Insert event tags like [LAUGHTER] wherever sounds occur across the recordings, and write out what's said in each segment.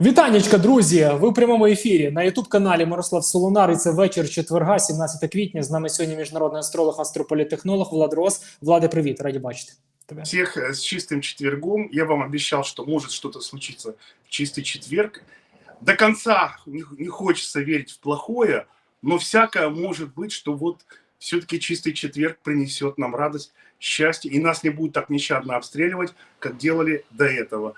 Вітанечка, друзі! Ви в прямому ефірі на Ютуб каналі Мирослав Солонар. І це вечір четверга, 17 квітня. З нами сьогодні міжнародний астролог, астрополітехнолог Влад Рос. Влади, привіт, раді бачити тебе. Всех э, с чистым четвергом. Я вам обещал, что может что-то случиться в чистый четверг. До конца не, не хочется верить в плохое, но всякое может быть, что вот все-таки чистый четверг принесет нам радость, счастье, и нас не будет так нещадно обстреливать, как делали до этого.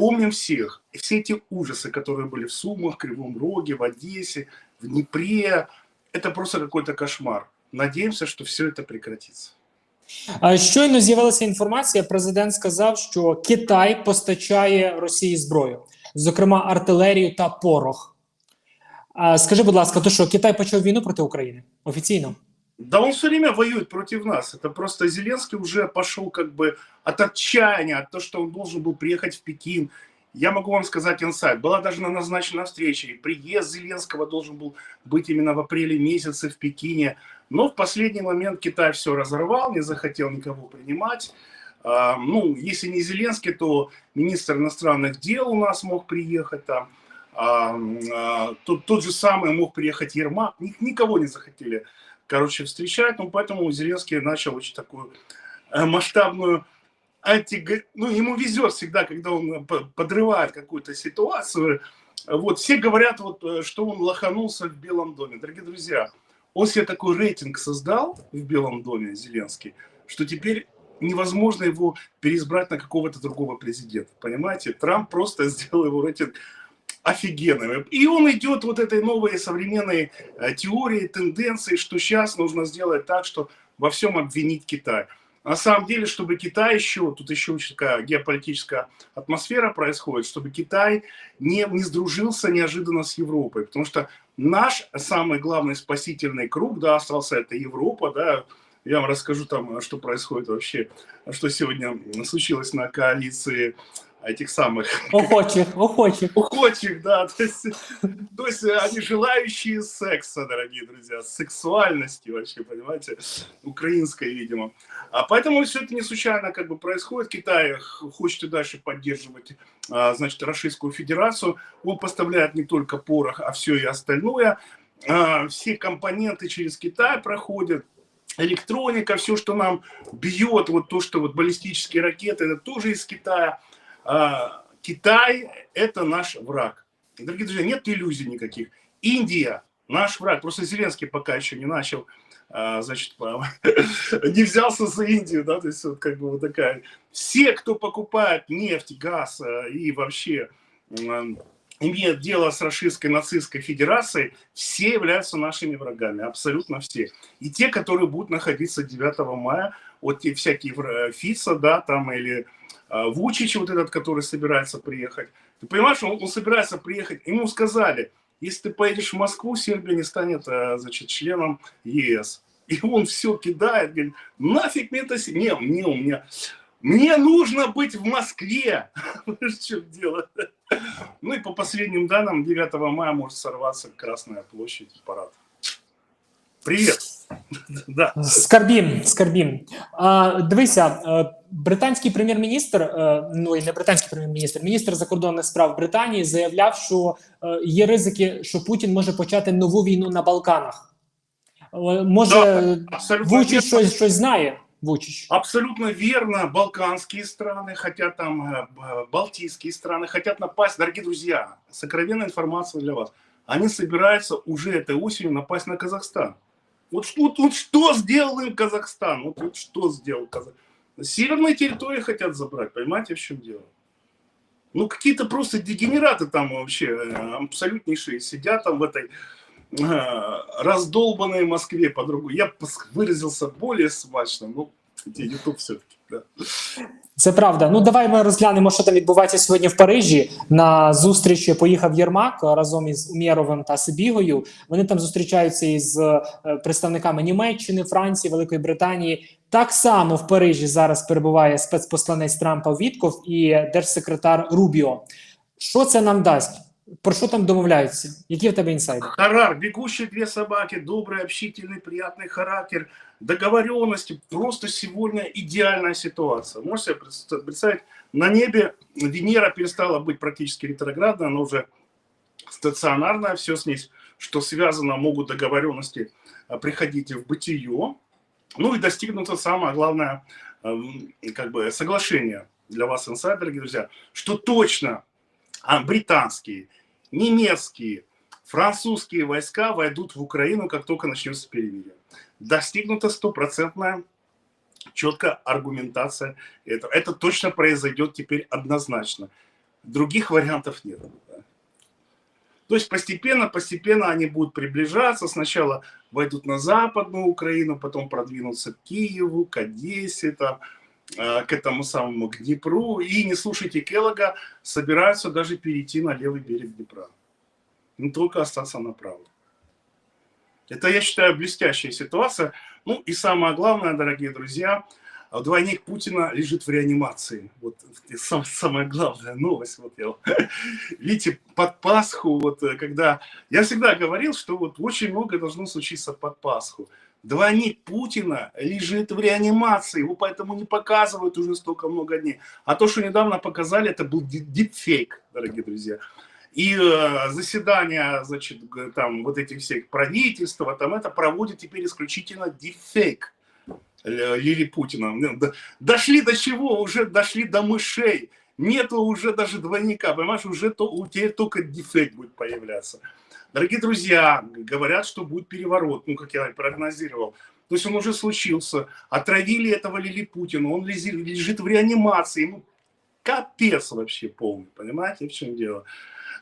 Помним всех, все эти ужасы, которые были в Сумах, Кривом Роге, в Одессе, в Днепре, это просто какой-то кошмар. Надеемся, что все это прекратится. А Щойно з'явилася інформація. Президент сказав, що Китай постачає Росії зброю, зокрема артилерію та порох. А скажи, будь ласка, то що Китай почав війну проти України офіційно? Да он все время воюет против нас. Это просто Зеленский уже пошел как бы от отчаяния, от того, что он должен был приехать в Пекин. Я могу вам сказать инсайт. Была даже назначена встреча, и приезд Зеленского должен был быть именно в апреле месяце в Пекине. Но в последний момент Китай все разорвал, не захотел никого принимать. А, ну, если не Зеленский, то министр иностранных дел у нас мог приехать там. А, а, тот, тот же самый мог приехать Ермак. Ник- Никого не захотели короче, встречать. Ну, поэтому Зеленский начал очень такую э, масштабную анти... Ну, ему везет всегда, когда он э, по- подрывает какую-то ситуацию. Вот, все говорят, вот, э, что он лоханулся в Белом доме. Дорогие друзья, он себе такой рейтинг создал в Белом доме, Зеленский, что теперь невозможно его переизбрать на какого-то другого президента. Понимаете? Трамп просто [LAUGHS] сделал его рейтинг офигенным. И он идет вот этой новой современной э, теории, тенденции, что сейчас нужно сделать так, что во всем обвинить Китай. На самом деле, чтобы Китай еще, тут еще очень такая геополитическая атмосфера происходит, чтобы Китай не, не сдружился неожиданно с Европой, потому что наш самый главный спасительный круг, да, остался это Европа, да, я вам расскажу там, что происходит вообще, что сегодня случилось на коалиции этих самых Охочих, охочих. уходчих, да, то есть, то есть э, они желающие секса, дорогие друзья, сексуальности вообще, понимаете, украинской, видимо. А поэтому все это не случайно как бы происходит. Китай хочет и дальше поддерживать, а, значит, Российскую Федерацию. Он поставляет не только порох, а все и остальное. А, Все компоненты через Китай проходят. Электроника, все, что нам бьет, вот то, что вот баллистические ракеты, это тоже из Китая. А, Китай – это наш враг. Дорогие друзья, нет иллюзий никаких. Индия – наш враг. Просто Зеленский пока еще не начал, а, значит, [LAUGHS] не взялся за Индию, да, то есть вот как бы вот такая. Все, кто покупает нефть, газ а, и вообще имеет дело с Российской нацистской федерацией, все являются нашими врагами, абсолютно все. И те, которые будут находиться 9 мая, вот те всякие вра- Фица, да, там, или Вучич, вот этот, который собирается приехать. Ты понимаешь, он, он собирается приехать. Ему сказали, если ты поедешь в Москву, Сербия не станет, а, значит, членом ЕС. И он все кидает, говорит, нафиг мне это... Не, не, у меня... Мне нужно быть в Москве. [LAUGHS] В чем дело? Ну и по последним данным, 9 мая может сорваться Красная площадь, парад. Привет. [LAUGHS] Да. Скарбім, скарбім. А, дивися, е, британський прем'єр-міністр, е, ну і не британський прем'єр-міністр, міністр закордонних справ Британії заявляв, що е, є ризики, що Путін може почати нову війну на Балканах. Е, Може, Да, абсолютно Вучич верно. щось, щось знає? Вучич. Абсолютно верно. Балканские страны хотят там, э, б- Балтийские страны хотят напасть. Дорогие друзья, сокровенная информация для вас. Они собираются уже этой осенью напасть на Казахстан. Вот вот, вот что сделал им Казахстан? Вот, вот что сделал Казахстан? Северные территории хотят забрать, понимаете, в чем дело? Ну, какие-то просто дегенераты там вообще э, абсолютнейшие сидят там в этой э, раздолбанной Москве по-другому. Я выразился более смачно, где YouTube все-таки. Це правда. Ну давай ми розглянемо, що там відбувається сьогодні в Парижі. На зустріч поїхав Єрмак разом із Умєровим та Сибігою. Вони там зустрічаються із е, представниками Німеччини, Франції, Великої Британії. Так само в Парижі зараз перебуває спецпосланець Трампа Вітков і держсекретар Рубіо. Що це нам дасть? Про що там домовляються? Які в тебе інсайди? Харар, бегущие две собаки, добрый, общительный, приятный характер. договоренности. Просто сегодня идеальная ситуация. Можете себе представ- представить, на небе Венера перестала быть практически ретроградной, она уже стационарная, все с ней, что связано, могут договоренности а, приходить в бытие. Ну и достигнуто самое главное, эм, как бы соглашение для вас, инсайдеры, друзья, что точно а, британские, немецкие, французские войска войдут в Украину, как только начнется перемирие. Достигнута стопроцентная четкая аргументация этого. Это точно произойдет теперь однозначно. Других вариантов нет. То есть постепенно, постепенно они будут приближаться. Сначала войдут на Западную Украину, потом продвинутся к Киеву, к Одессе, там, к этому самому к Днепру. И не слушайте Келлога, собираются даже перейти на левый берег Днепра. Не только остаться направо. Это, я считаю, блестящая ситуация. Ну и самое главное, дорогие друзья, двойник Путина лежит в реанимации. Вот самая главная новость. Вот я, [LAUGHS] видите, под Пасху, вот э, когда... Я всегда говорил, что вот очень много должно случиться под Пасху. Двойник Путина лежит в реанимации, его поэтому не показывают уже столько много дней. А то, что недавно показали, это был ди- дипфейк, дорогие друзья. И э, заседания, значит, там вот этих всех правительства, там это проводит теперь исключительно дипфейк Лили Путина. Ну, Дошли до чего? Уже дошли до мышей. Нету уже даже двойника, понимаешь, уже то, у тебя только дефект будет появляться. Дорогие друзья, говорят, что будет переворот, ну, как я прогнозировал. То есть он уже случился. Отравили этого Лили Путина, он лежит в реанимации, ему капец вообще полный, понимаете, в чем дело.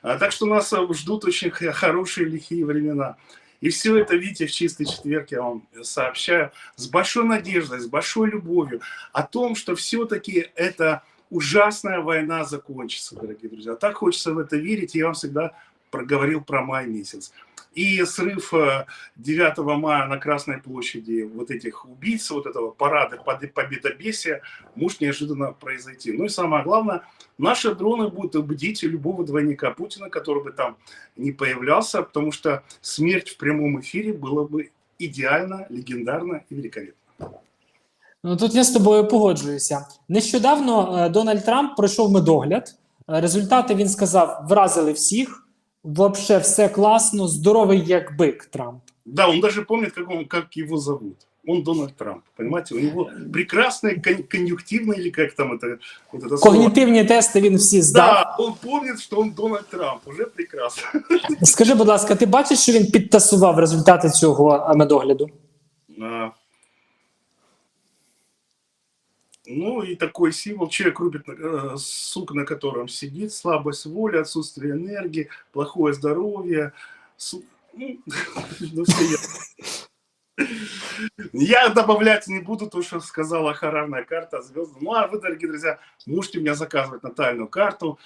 А, Так что нас э, ждут очень хорошие лихие времена. И все это, видите, в чистый четверг я вам сообщаю с большой надеждой, с большой любовью о том, что все-таки эта ужасная война закончится, дорогие друзья. Так хочется в это верить, и я вам всегда проговорил про май месяц. И срыв э, 9 мая на Красной площади вот этих убийц, вот этого парада победобесия может неожиданно произойти. Ну и самое главное, наши дроны будут бдить любого двойника Путина, который бы там не появлялся, потому что смерть в прямом эфире было бы идеально, легендарно и великолепно. Ну тут я з тобою погоджуюся. Нещодавно Дональд Трамп пройшов медогляд. Результати він сказав, вразили всіх. Вообще все класно, здоровий як бик Трамп. Да, он даже помнит, как, он, как его зовут. Он Дональд Трамп, понимаете? У него прекрасный кон- конъюнктивный, или как там это, вот это слово. Когнітивні тести він всі здав. Да, он помнит, что он Дональд Трамп. Уже прекрасно. Скажи, будь ласка, ти бачиш, що він підтасував результати цього е, медогляду? А, Ну и такой символ. Человек рубит э, сук, на котором сидит, слабость воли, отсутствие энергии, плохое здоровье. Ну, [LAUGHS] ну. Я добавлять не буду то, что сказала харарная карта звезды. Ну а вы, дорогие друзья, можете меня заказывать натальную карту.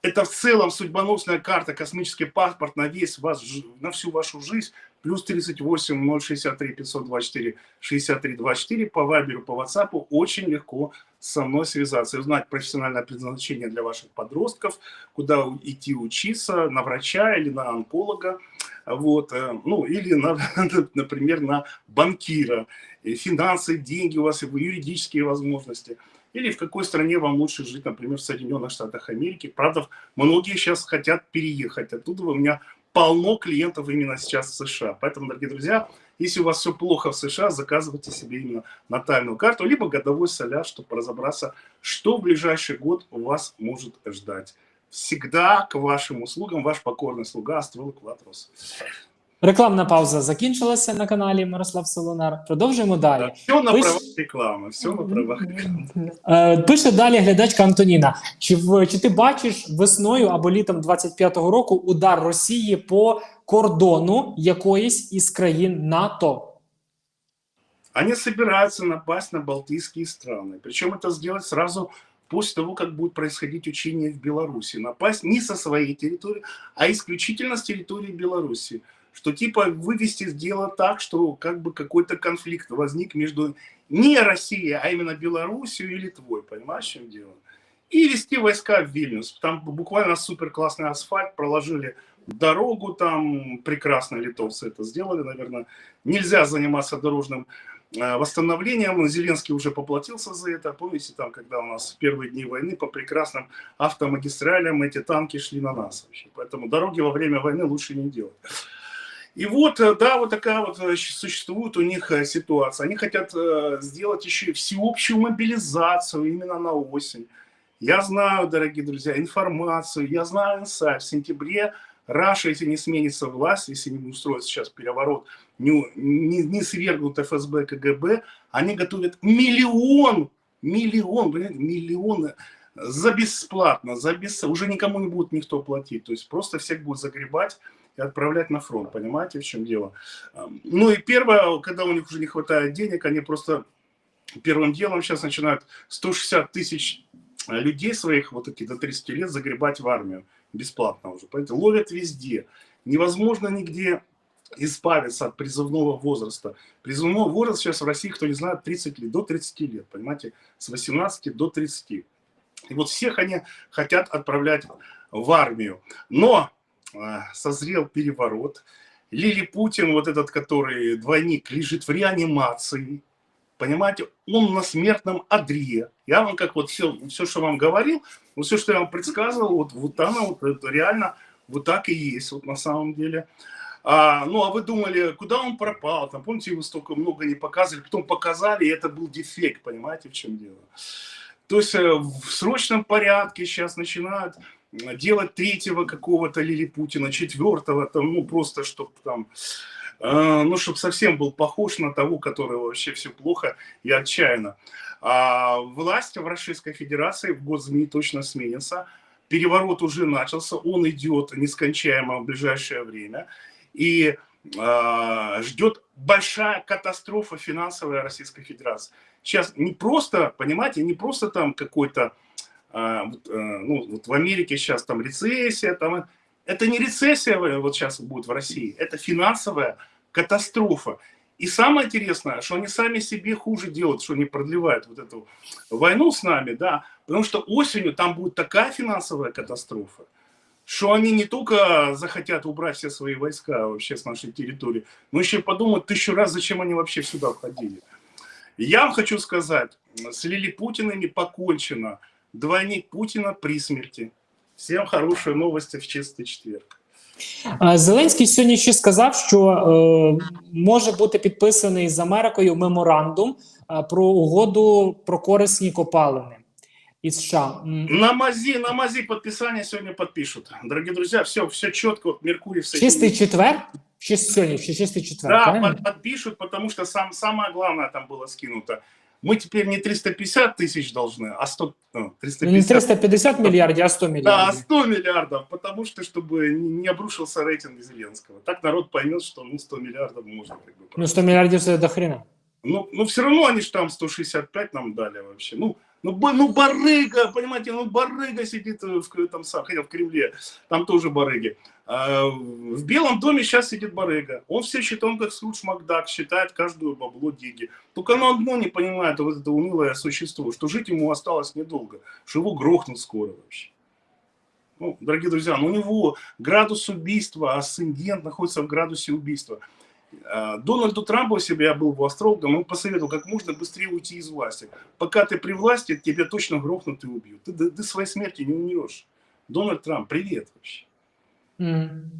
Это в целом судьбоносная карта, космический паспорт на весь жи- на всю вашу жизнь. Плюс 38 063 524 63 24 по Вайберу, по WhatsApp. Очень легко со мной связаться и узнать профессиональное предназначение для ваших подростков, куда идти учиться, на врача или на онколога, вот, э, ну, или, на, [LAUGHS] например, на банкира. Финансы, деньги у вас, и юридические возможности. Или в какой стране вам лучше жить, например, в Соединенных Штатах Америки. Правда, многие сейчас хотят переехать оттуда. У меня полно клиентов именно сейчас в США. Поэтому, дорогие друзья, если у вас все плохо в США, заказывайте себе именно натальную карту, либо годовой соляр, чтобы разобраться, что в ближайший год вас может ждать. Всегда к вашим услугам ваш покорный слуга астролог Латрос. Рекламна пауза закінчилася на каналі Мирослав Солонар. Продовжуємо далі. Все на Вы правах с- рекламы, все на правах рекламы. Е, Пише далі глядачка Антоніна. Чи, в- чи ти бачиш весною або літом 25-го року удар Росії по кордону якоїсь із країн НАТО? Они собираются напасть на балтийские страны. Причем это сделать сразу после того, как будет происходить учение в Беларуси. Напасть не со своей территории, а исключительно с территории Беларуси. Что типа вывести дело так, что как бы какой-то конфликт возник между не Россией, а именно Белоруссией и Литвой. Понимаешь, чем дело? И вести войска в Вильнюс. Там буквально супер классный асфальт, проложили дорогу там, прекрасно литовцы это сделали, наверное. Нельзя заниматься дорожным э, восстановлением. Зеленский уже поплатился за это. Помните, там, когда у нас в первые дни войны по прекрасным автомагистралям эти танки шли на нас вообще. Поэтому дороги во время войны лучше не делать. И вот, э, да, вот такая вот э, существует у них э, ситуация. Они хотят сделать еще и всеобщую мобилизацию именно на осень. Я знаю, дорогие друзья, информацию, я знаю инсайт. В сентябре Раша, если не сменится власть, если не устроит сейчас переворот, не, не, не свергнут ФСБ, КГБ, они готовят миллион, миллион, понимаете, миллионы за бесплатно, за бес... уже никому не будет никто платить. То есть просто всех будет загребать и отправлять на фронт. Понимаете, в чем дело? Ну и первое, когда у них уже не хватает денег, они просто первым делом сейчас начинают 160 тысяч э, людей своих, вот таких до 30 лет, загребать в армию бесплатно уже. Поэтому ловят везде. Невозможно нигде избавиться от призывного возраста. Призывного возраста сейчас в России, кто не знает, 30 лет, до 30 лет, понимаете, с 18 до 30. И вот всех они хотят отправлять в армию. Но созрел переворот. Лили Путин, вот этот, который двойник, лежит в реанимации. Понимаете, он на смертном одре. Я вам как вот все, все что вам говорил, вот все, что я вам предсказывал, вот, вот оно вот, это реально вот так и есть вот на самом деле. А, ну, а вы думали, куда он пропал? Там, помните, вы столько много не показывали, потом показали, и это был дефект, понимаете, в чем дело? То есть э, в срочном порядке сейчас начинают делать третьего какого-то Лилипутина, четвертого, там, ну, просто, чтобы там, э, ну, чтобы совсем был похож на того, которого вообще все плохо и отчаянно. А власть в Российской Федерации в год ЗМИ точно сменится. Переворот уже начался, он идет нескончаемо в ближайшее время. И э, ждет большая катастрофа финансовая Российской Федерации. Сейчас не просто, понимаете, не просто там какой-то, ну, вот в Америке сейчас там рецессия, там, это не рецессия вот сейчас будет в России, это финансовая катастрофа. И самое интересное, что они сами себе хуже делают, что они продлевают вот эту войну с нами, да, потому что осенью там будет такая финансовая катастрофа, что они не только захотят убрать все свои войска вообще с нашей территории, но еще и подумают тысячу раз, зачем они вообще сюда входили. Я вам хочу сказать, с Лилипутинами покончено. Двойник Путина при смерти. Всем хорошие новости в чистий четверг. Зеленський сьогодні ще сказав, що е, може бути підписаний з Америкою меморандум е, про угоду про корисні копалини із США. На мази, на мази подписание сегодня подпишут. Дорогие друзья, все, все четко. Вот Меркурий в Чистий четвер? Чи сьогодні? Чи чистий четвер? Да, правильно? под- подпишут, потому что сам, самое главное там было скинуто. Мы теперь не 350 тысяч должны, а 100, ну, Ну, не 350 350 мільярдів, а 100 Да, мільярдів. 100 миллиардов, потому что, чтобы не не обрушился рейтинг Зеленского. Так народ поймет, что ну, 100 миллиардов можно. Как бы, Ну, 100 мільярдів це до хрена. ну, ну, все равно они же там 165 нам дали вообще. Ну, ну, ба- ну барыга, понимаете, ну барыга сидит в к- там сам, хотя в Кремле, там тоже барыги. А, в Белом доме сейчас сидит барыга. Он все считает, он как Скрудж Макдак, считает каждую бабло деньги. Только оно одно не понимает, вот это унылое существо, что жить ему осталось недолго, что его грохнут скоро вообще. Ну, дорогие друзья, ну у него градус убийства, асцендент находится в градусе убийства. А, Дональду Трампу, если бы я был его астрологом, он посоветовал как можно быстрее уйти из власти. Пока ты при власти, тебя точно грохнут и убьют. Ты до, до своей смерти не умрешь. Дональд Трамп, привет вообще. Мгм.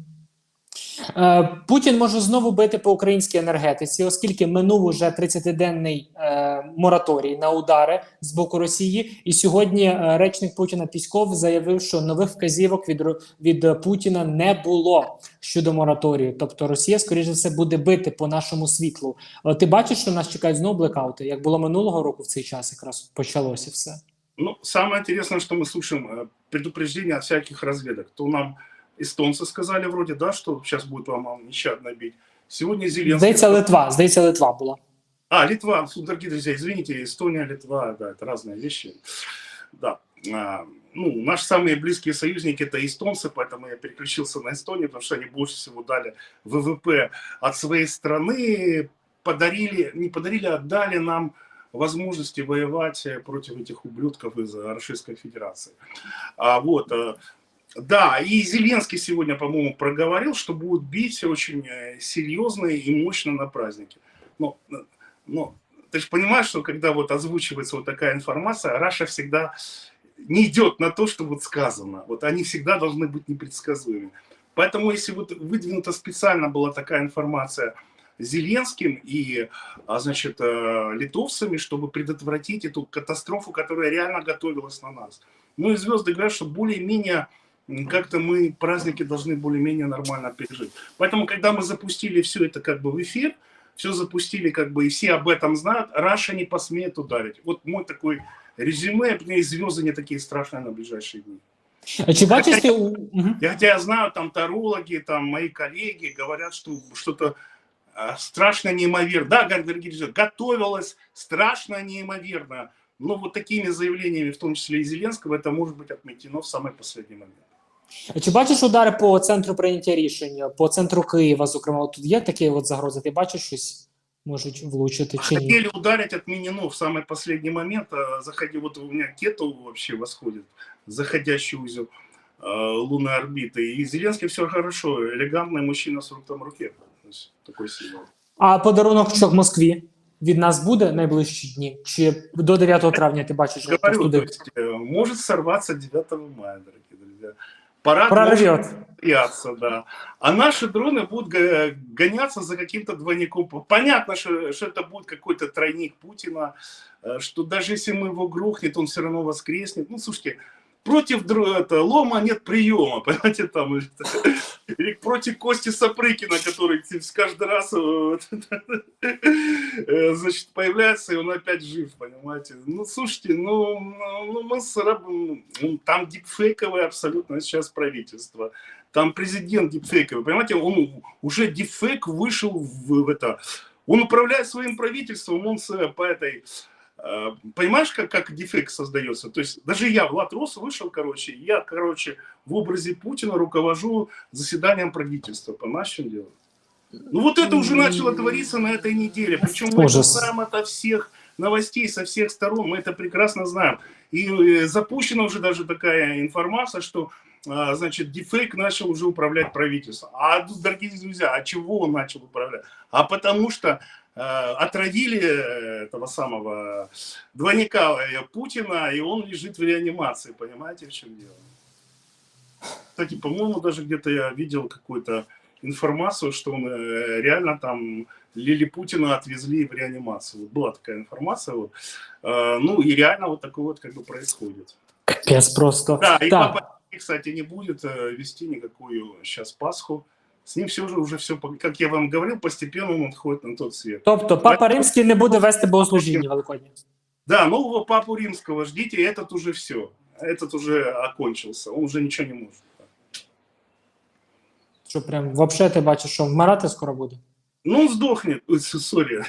Е, Путін може знову бити по українській енергетиці, оскільки минув уже 30-денний е, мораторій на удари з боку Росії. І сьогодні е, речник Путіна Пісков заявив, що нових вказівок від, Ро- від Путіна не було щодо мораторію. Тобто Росія, скоріше за все, буде бити по нашому світлу. Е, Ти бачиш, що нас чекають знову блекаути, як було минулого року в цей час, якраз почалося все. Ну, самое интересное, что мы слышим э, предупреждения от всяких разведок. То нам Эстонцы сказали вроде, да, что сейчас будет вам нещадно бить. Сегодня Зеленский... Здається, Литва. Здається, Литва була. А, Литва, дорогие друзья, извините, Эстония, Литва, да, это разные вещи. Да. А, ну, наши самые близкие союзники это эстонцы, поэтому я переключился на Эстонию, потому что они больше всего дали ВВП от своей страны, подарили, не подарили, а дали нам возможности воевать э, против этих ублюдков из Российской Федерации. А, вот, э, да, и Зеленский сегодня, по-моему, проговорил, что будут бить очень э, серьезно и мощно на праздники. Но, но ты же понимаешь, что когда вот озвучивается вот такая информация, Раша всегда не идет на то, что вот сказано. Вот они всегда должны быть непредсказуемы. Поэтому если вот выдвинута специально была такая информация Зеленским и, а, значит, э, литовцами, чтобы предотвратить эту катастрофу, которая реально готовилась на нас. Ну и звезды говорят, что более-менее как-то мы праздники должны более-менее нормально пережить. Поэтому, когда мы запустили все это как бы в эфир, все запустили как бы, и все об этом знают, Раша не посмеет ударить. Вот мой такой резюме, мне звезды не такие страшные на ближайшие дни. А Чи бачиш ти у Мгм. Я, хотя я знаю, там тарологи, там мои коллеги говорят, что что-то а, страшно неимоверно. Да, друзья, готовилось страшно неимоверно. Но вот такими заявлениями, в том числе и Зеленского, это может быть отметено в самый последний момент. А Чи бачиш удари по центру прийняття рішень, по центру Києва, зокрема, От тут є такі от загрози? Ти бачиш щось можуть влучити чи ні? Хотели ударить, отменено в самый последний момент. а, Заходи, вот у меня кету вообще восходит, заходящий узел а, лунной орбиты. И Зеленский все хорошо, элегантный мужчина с руком в руке. То есть такой символ. А подарунок що в Москві від нас буде найближчі дні? Чи до 9 травня ти бачиш що Говорю, то туди есть, э, может сорваться 9 мая, дорогие друзья. Парад прорвет? состояться, да. А наши дроны будут го- гоняться за каким-то двойником. Понятно, что, что это будет какой-то тройник Путина, э, что даже если мы его грохнет, он все равно воскреснет. Ну, слушайте, против это, лома нет приема, [LAUGHS] понимаете, там, или против Кости Сапрыкина, который каждый раз э, [LAUGHS] э, значит, появляется, и он опять жив, понимаете. Ну, слушайте, ну, ну, ну, мы с раб- ну, там дипфейковое абсолютно сейчас правительство. Там президент дипфейковый, понимаете, он уже дипфейк вышел в, в это... Он управляет своим правительством, он по этой... э, Понимаешь, как, как дефект создается? То есть даже я, Влад Рос, вышел, короче, я, короче, в образе Путина руковожу заседанием правительства. Понимаешь, чем дело? Ну вот это уже начало твориться на этой неделе. Причем мы это знаем ото всех новостей со всех сторон, мы это прекрасно знаем. И э, запущена уже даже такая информация, что а, значит, дефейк начал уже управлять правительством. А, дорогие друзья, а чего он начал управлять? А потому что э, отравили э, этого самого двойника э, Путина, и он лежит в реанимации. Понимаете, в чем дело? Кстати, по-моему, даже где-то я видел какую-то информацию, что он э, реально там Лили Путина отвезли в реанимацию. Вот была такая информация. Вот. Э, ну и реально вот такое вот как бы происходит. Капець просто. Да, и папа, кстати, не будет э, вести никакую сейчас Пасху. С ним все уже, уже все, как я вам говорил, постепенно он отходит на тот свет. Тобто папа римський не буде вести богослужіння великодні. Да, нового папу римского ждите, этот уже все. Этот уже окончился, он уже ничего не может. Що прям взагалі ти бачиш, що вмирати скоро буде? Ну, он сдохнет, Ой, [LAUGHS] с- сори.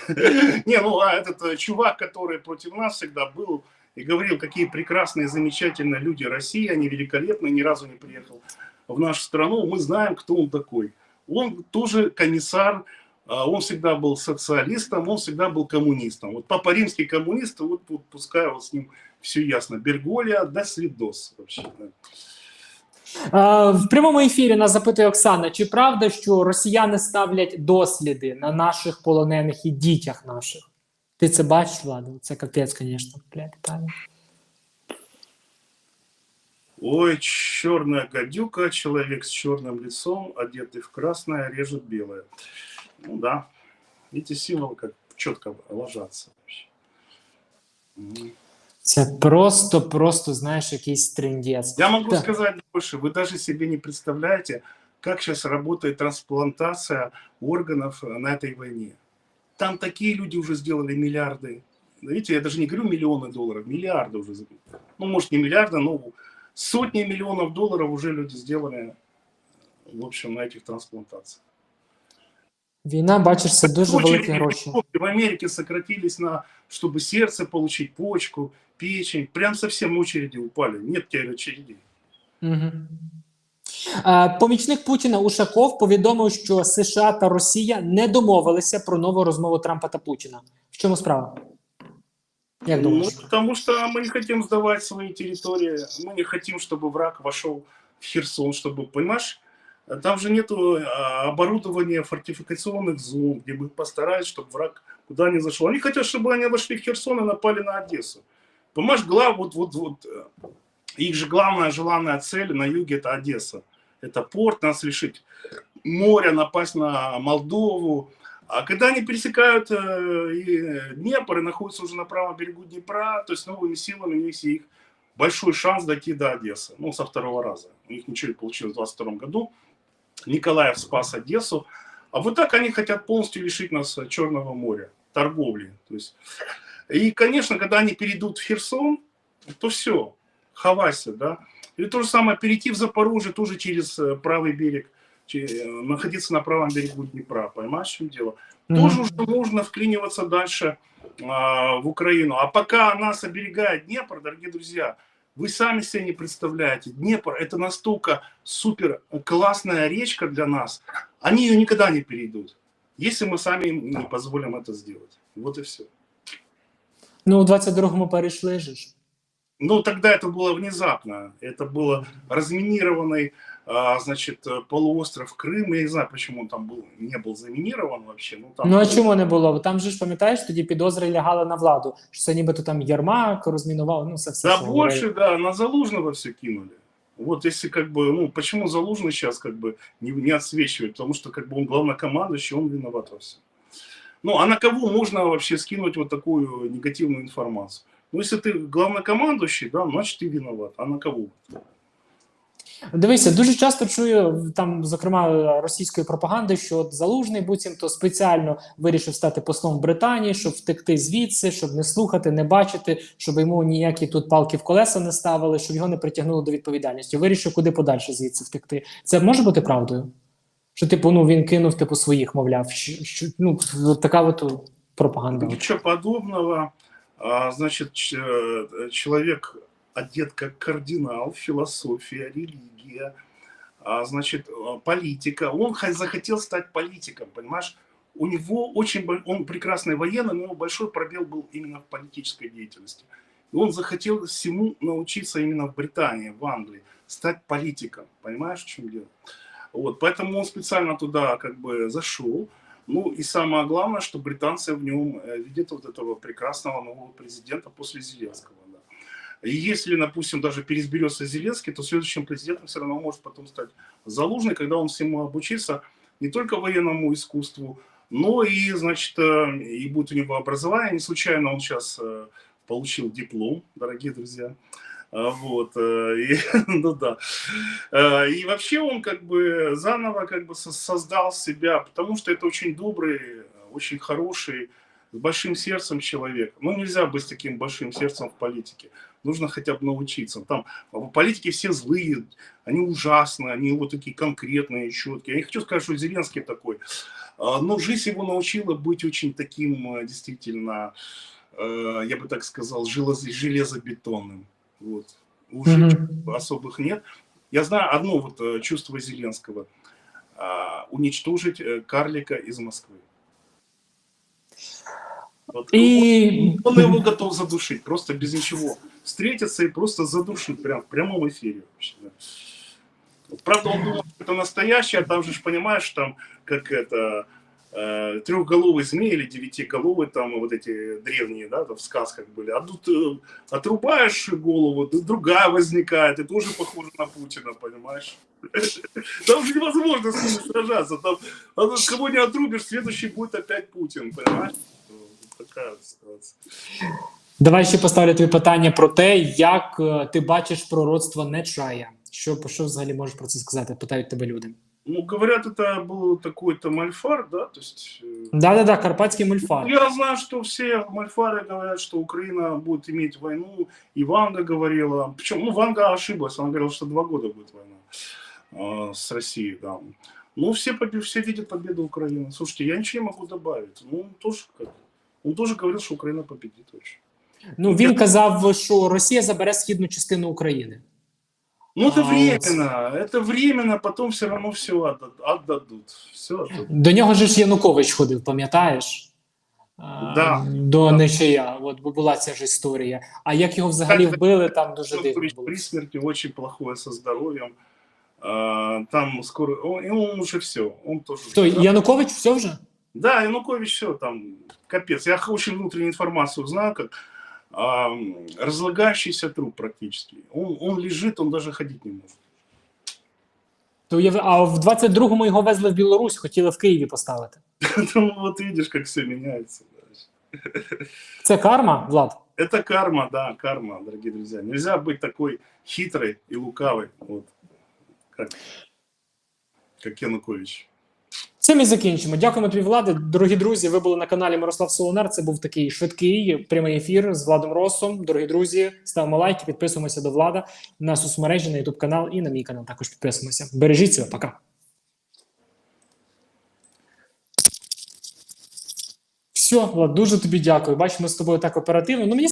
Не, ну, а этот э, чувак, который против нас всегда был и говорил, какие прекрасные, замечательные люди России, они великолепные, ни разу не приехал в нашу страну, мы знаем, кто он такой. Он тоже комиссар, а, он всегда был социалистом, он всегда был коммунистом. Вот Папа Римский коммунист, вот, вот пускай вот с ним все ясно. Берголия, до свидос вообще. да. Е, В прямому ефірі нас запитує Оксана: чи правда, що росіяни ставлять досліди на наших полонених і дітях наших? Ти це бачиш, Влада? Це капець, звісно. Блядь, питання. Ой, черная гадюка, человек с черным лицом, одетый в красное, режет белое. Ну да, эти символы как четко ложатся вообще. Це просто, просто, знаєш, якийсь трендець. Я могу Да. сказать больше, вы даже себе не представляете, как сейчас работает трансплантация органов на этой войне. Там такие люди уже сделали миллиарды. Видите, я даже не говорю миллионы долларов, миллиарды уже. Ну, может, не миллиарды, но сотни миллионов долларов уже люди сделали, в общем, на этих трансплантациях. Війна, бачиш, це дуже великі гроші. в Америке сократились на, чтобы сердце получить, почку, печень. Прям совсем очереди упали. Нет теперь очередей. Угу. Помічник Путіна Ушаков повідомив, що США та Росія не домовилися про нову розмову Трампа та Путіна. В чому справа? Як Ну, думаєш? потому что мы не хотим сдавать свои территории. Мы не хотим, чтобы враг вошел в Херсон, чтобы, понимаешь, Там же нету а, оборудования фортификационных зон, где бы постарались, чтобы враг куда не зашел. Они хотят, чтобы они вошли в Херсон и напали на Одессу. Понимаешь, глав, вот, вот, вот, э, их же главная желанная цель на юге – это Одесса. Это порт, нас лишить моря, напасть на Молдову. А когда они пересекают э, и Днепр и находятся уже на правом берегу Днепра, то есть новыми силами у них есть их большой шанс дойти до Одессы. Ну, со второго раза. У них ничего не получилось в 22 году. Николаев спас Одессу. А вот так они хотят полностью лишить нас Черного моря, торговли. То есть... И, конечно, когда они перейдут в Херсон, то все, хавайся, да. Или то же самое, перейти в Запорожье тоже через э, правый берег, находиться на правом берегу Днепра, понимаешь, в чем дело? Мгм. Тоже уже можно вклиниваться дальше а, в Украину. А пока нас оберегает Днепр, дорогие друзья, вы сами себе не представляете. Днепр – это настолько супер классная речка для нас. Они ее никогда не перейдут, если мы сами им не позволим это сделать. Вот и все. Ну, у 22-му перейшли же ж. Ну, тогда это было внезапно. Это было разминированный, значит, э, полуостров Крым. Я не знаю, почему он там был, не был заминирован вообще. Ну, там Ну а чому не було? Там же ж пам'ятаєш, тоді підозри лягали на владу, що це нібито там Єрмак розмінував, ну все все. Да що больше, говорили. да, на Залужного все кинули. Вот если как бы, ну, почему Залужный сейчас как бы не, не отсвечивает? Потому что как бы он главнокомандующий, он виноват во всем. Ну, а на кого можно вообще скинуть вот такую негативную информацию? Ну, если ты главнокомандующий, да, значит ты виноват. А на кого? Дивися, дуже часто чую там, зокрема, російської пропаганди, що от залужний буцімто спеціально вирішив стати послом в Британії, щоб втекти звідси, щоб не слухати, не бачити, щоб йому ніякі тут палки в колеса не ставили, щоб його не притягнуло до відповідальності. Вирішив куди подальше звідси втекти. Це може бути правдою? Що типу, ну він кинув типу своїх, мовляв, що, ну така от пропаганда. Ничего подобного. А, значит, ч- э, человек одет как кардинал, философия, религия, а, значит, э, политика. Он захотел стать политиком, понимаешь? У него очень, он прекрасный военный, но большой пробел был именно в политической деятельности. И он захотел всему научиться именно в Британии, в Англии, стать политиком, понимаешь, в чем дело? Вот, поэтому он специально туда как бы зашел, ну и самое главное, что британцы в нем э, видят вот этого прекрасного нового президента после Зеленского. Если, допустим, даже переизберется Зеленский, то следующим президентом все равно может потом стать Залужный, когда он всему обучится не только военному искусству, но и, значит, э, и будет у него образование. Не случайно он сейчас э, получил диплом, дорогие друзья. А, Вот, э, и, [LAUGHS] ну да. Э, И вообще он как бы заново как бы со- создал себя, потому что это очень добрый, очень хороший, с большим сердцем человек. Ну, нельзя быть таким большим сердцем в политике. Нужно хотя бы научиться. Там в политике все злые, они ужасные, они вот такие конкретные, четкие. Я не хочу сказать, что Зеленский такой. А, Но жизнь его научила быть очень таким, э, действительно, э, я бы так сказал, желез- железобетонным. Вот. Уже Мгм. особых нет. Я знаю одно вот э, чувство Зеленского. а, Уничтожить карлика из Москвы. Вот. І Он его готов задушить, просто без ничего. Встретиться и просто задушить прям в прямом эфире. вообще, да. Правда, он думал, что это настоящее, а там же понимаешь, там как это э, трехголовый змей или девятиголовый, там вот эти древние, да, там в сказках были. А тут э, отрубаешь голову, другая возникает, и тоже похоже на Путина, понимаешь? [LAUGHS] Там же невозможно с ними сражаться. Там, а кого не отрубишь, следующий будет опять Путин, понимаешь? давай ще поставлю тобі питання про те, як е, ти бачиш пророцтво Нечая. Що, що взагалі можеш про це сказати? Питають тебе люди. Ну, говорят, это был такой-то мальфар, да, то есть... э, Да-да-да, карпатський мульфар. Я знаю, что все мальфары говорят, что Украина будет иметь войну, и Ванга говорила, причем, ну, Ванга ошиблась, она говорила, что два года будет война э, с Россией, да. Ну, все, побе- все видят победу Украины. Слушайте, я ничего не могу добавить. Ну, он тоже, как, он тоже говорил, что Украина победит вообще. Ну він казав, що Росія забере східну частину України. Ну, А, временно, это временно, потом все равно все отдадут. Все отдадут. До нього же ж Янукович ходив, пам'ятаєш? Да. До Да. Нечая, от бо була ця ж історія. А як його взагалі Так, вбили, там дуже Ну, дивно при, було. при смерти очень плохое со здоровьем. А, Там скоро... Он уже все. Он тоже... То Янукович, все вже? Да, Янукович все там, капец. Я очень внутреннюю информацию знаю, как а, разлагающийся труп практически. Он, он лежит, он даже ходить не может. То я... А в 22-му його везли в Білорусь, хотіли в Києві поставити. [LAUGHS] Ну, вот видишь, как все меняется. Це карма, Влад. Это карма, да, карма, дорогие друзья. Нельзя быть такой хитрой и лукавой, вот, как, как Янукович. Цим і закінчимо. Дякуємо тобі, Влади. Дорогі друзі. Ви були на каналі Мирослав Солонар. Це був такий швидкий прямий ефір з Владом Росом. Дорогі друзі, ставимо лайки, підписуємося до влада на соцмережі, на Ютуб канал і на мій канал. Також підписуємося. Бережіть себе, пока. Все, Влад, дуже тобі дякую. Бачимо з тобою так оперативно. Ну мені